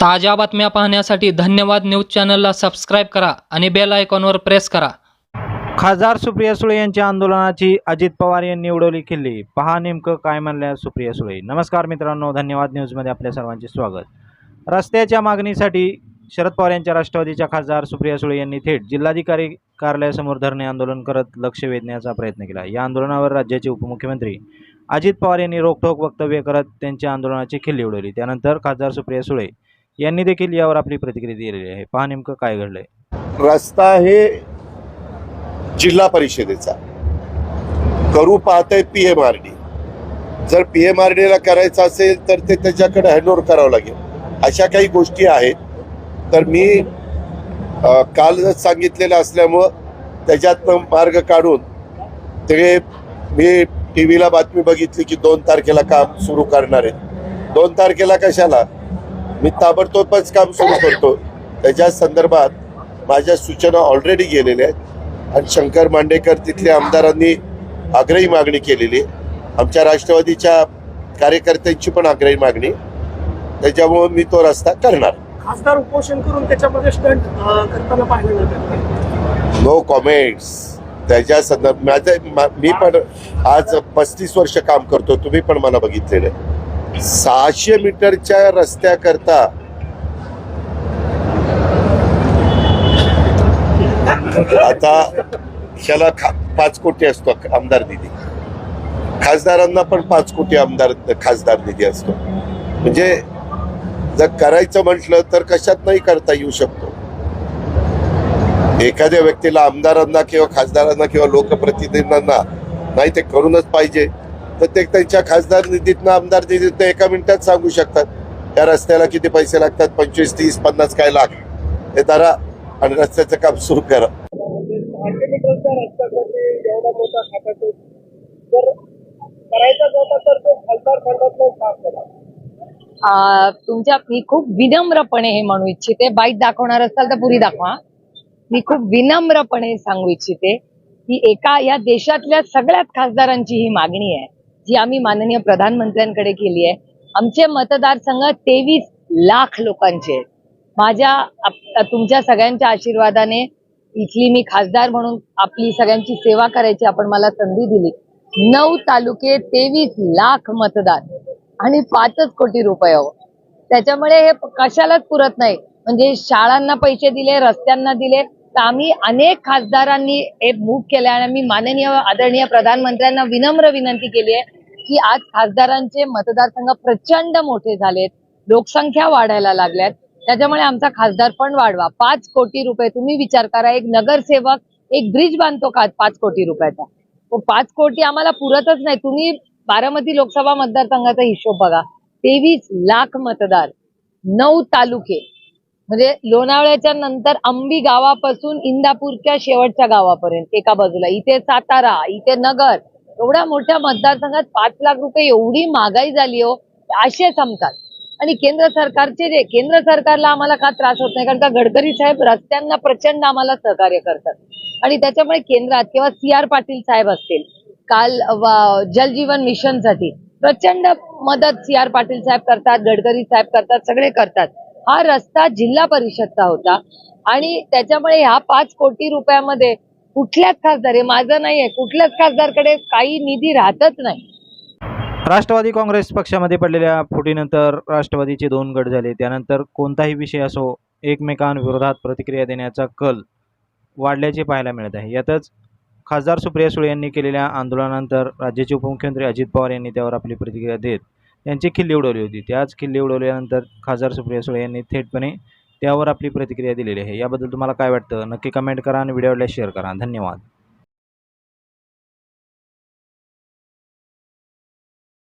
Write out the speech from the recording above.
ताज्या बातम्या पाहण्यासाठी धन्यवाद न्यूज चॅनलला सबस्क्राईब करा आणि बेल आयकॉनवर प्रेस करा. खासदार सुप्रिया सुळे यांच्या आंदोलनाची अजित पवार यांनी उडवली खिल्ली. पहा नेमकं काय म्हणल्या सुप्रिया सुळे. नमस्कार मित्रांनो धन्यवाद न्यूजमध्ये आपल्या सर्वांचे स्वागत. रस्त्याच्या मागणीसाठी शरद पवार यांच्या राष्ट्रवादीच्या खासदार सुप्रिया सुळे यांनी थेट जिल्हाधिकारी कार्यालयासमोर धरणे आंदोलन करत लक्ष वेधण्याचा प्रयत्न केला. या आंदोलनावर राज्याचे उपमुख्यमंत्री अजित पवार यांनी रोखठोक वक्तव्य करत त्यांच्या आंदोलनाची खिल्ली उडवली. त्यानंतर खासदार सुप्रिया सुळे यांनी देखील यावर आपली प्रतिक्रिया दिलेली आहे. पहा नेमकं काय घडलंय. रस्ता हे जिल्हा परिषदेचा. करू पाहतंय पी एम आर डी जर पी एम आर डीला करायचं असेल तर ते त्याच्याकडे हँडओव्हर करावं लागेल. अशा काही गोष्टी आहेत. तर मी काल कालच सांगितलेलं असल्यामुळं त्याच्यातनं मार्ग काढून ते मी टी व्हीला बातमी बघितली की दोन तारखेला काम सुरू करणार आहेत. दोन तारखेला कशाला? मी ताबडतोबच काम सुरू करतो. त्याच्या संदर्भात माझ्या सूचना ऑलरेडी गेलेल्या आहेत. आणि शंकर मांडेकर तिथल्या आमदारांनी आग्रही मागणी केलेली आमच्या राष्ट्रवादीच्या कार्यकर्त्यांची पण आग्रही मागणी. त्याच्यामुळे मी तो रस्ता करणार. खासदार उपोषण करून त्याच्यामध्ये स्टंट करताना पाहिलं नो कॉमेंट्स त्याच्या संदर्भ माझं मा- मी पण आज पस्तीस वर्ष काम करतो. तुम्ही पण मला बघितलेलं आहे. सहाशे मीटरच्या रस्त्याकरता आता ह्याला खा पाच कोटी असतो आमदार निधी. खासदारांना पण पाच कोटी आमदार खासदार निधी असतो. म्हणजे जर करायचं म्हटलं तर कशात नाही करता येऊ शकतो. एखाद्या व्यक्तीला आमदारांना किंवा खासदारांना किंवा लोकप्रतिनिधींना नाही ते करूनच पाहिजे. प्रत्येक त्यांच्या खासदार निधीतनं आमदार निधीतनं एका मिनिटात सांगू शकतात त्या रस्त्याला किती पैसे लागतात पंचवीस तीस पन्नास काय लाख? हे धरा आणि रस्त्याचं काम सुरू करा. तुमच्या मी खूप विनम्रपणे हे म्हणू इच्छिते. बाईट दाखवणार असाल तर पुरी दाखवा. मी खूप विनम्रपणे सांगू इच्छिते की एका या देशातल्या सगळ्यात खासदारांची ही मागणी आहे. जी आम्ही माननीय प्रधानमंत्र्यांकडे केली आहे. आमचे मतदारसंघ तेवीस लाख लोकांचे आहेत. माझ्या तुमच्या सगळ्यांच्या आशीर्वादाने इथली मी खासदार म्हणून आपली सगळ्यांची सेवा करायची आपण मला संधी दिली. नऊ तालुके तेवीस लाख मतदार आणि पाचच कोटी रुपये हो. त्याच्यामुळे हे कशालाच पुरत नाही. म्हणजे शाळांना पैसे दिले रस्त्यांना दिले तर आम्ही अनेक खासदारांनी हे मूक केलं आणि आम्ही माननीय आदरणीय प्रधानमंत्र्यांना विनम्र विनंती केली आहे. की आज खासदारांचे मतदारसंघ प्रचंड मोठे झालेत. लोकसंख्या वाढायला लागल्यात. त्याच्यामुळे आमचा खासदार पण वाढवा. पाच कोटी रुपये तुम्ही विचार करा. एक नगरसेवक एक ब्रिज बांधतो का? पाच कोटी रुपयाचा. पाच कोटी आम्हाला पुरतच नाही. तुम्ही बारामती लोकसभा मतदारसंघाचा हिशोब बघा. तेवीस लाख मतदार नऊ तालुके. म्हणजे लोणावळ्याच्या नंतर अंबी गावापासून इंदापूरच्या शेवटच्या गावापर्यंत एका बाजूला. इथे सातारा इथे नगर. एवढ्या मोठ्या मतदारसंघात पाच लाख रुपये एवढी महागाई झाली हो असे संपतात. आणि केंद्र सरकारचे जे केंद्र सरकारला आम्हाला का त्रास होत नाही? कारण का गडकरी साहेब रस्त्यांना प्रचंड आम्हाला सहकार्य करतात. आणि त्याच्यामुळे केंद्रात किंवा सी आर पाटील साहेब असतील काल जलजीवन मिशनसाठी प्रचंड मदत सी आर पाटील साहेब करतात गडकरी साहेब करतात सगळे करतात. हा रस्ता जिल्हा परिषदचा होता. आणि त्याच्यामुळे ह्या पाच कोटी रुपयामध्ये कुठल्याच खासदार हे माझं नाहीये. कुठल्याच खासदारकडे काही निधी राहतच नाही. राष्ट्रवादी काँग्रेस पक्षामध्ये पडलेल्या फुटीनंतर राष्ट्रवादीचे दोन गट झाले. त्यानंतर कोणताही विषय असो एकमेकांविरोधात प्रतिक्रिया देण्याचा कल वाढल्याचे पाहायला मिळत आहे. यातच खासदार सुप्रिया सुळे यांनी केलेल्या आंदोलनानंतर राज्याचे उपमुख्यमंत्री अजित पवार यांनी त्यावर आपली प्रतिक्रिया देत त्यांची खिल्ली उडवली होती. त्याच खिल्ली उडवल्यानंतर खासदार सुप्रिया सुळे यांनी थेटपणे त्यावर आपली प्रतिक्रिया दिलेली आहे. याबद्दल तुम्हाला काय वाटतं? नक्की कमेंट करा आणि व्हिडिओला शेअर करा. धन्यवाद.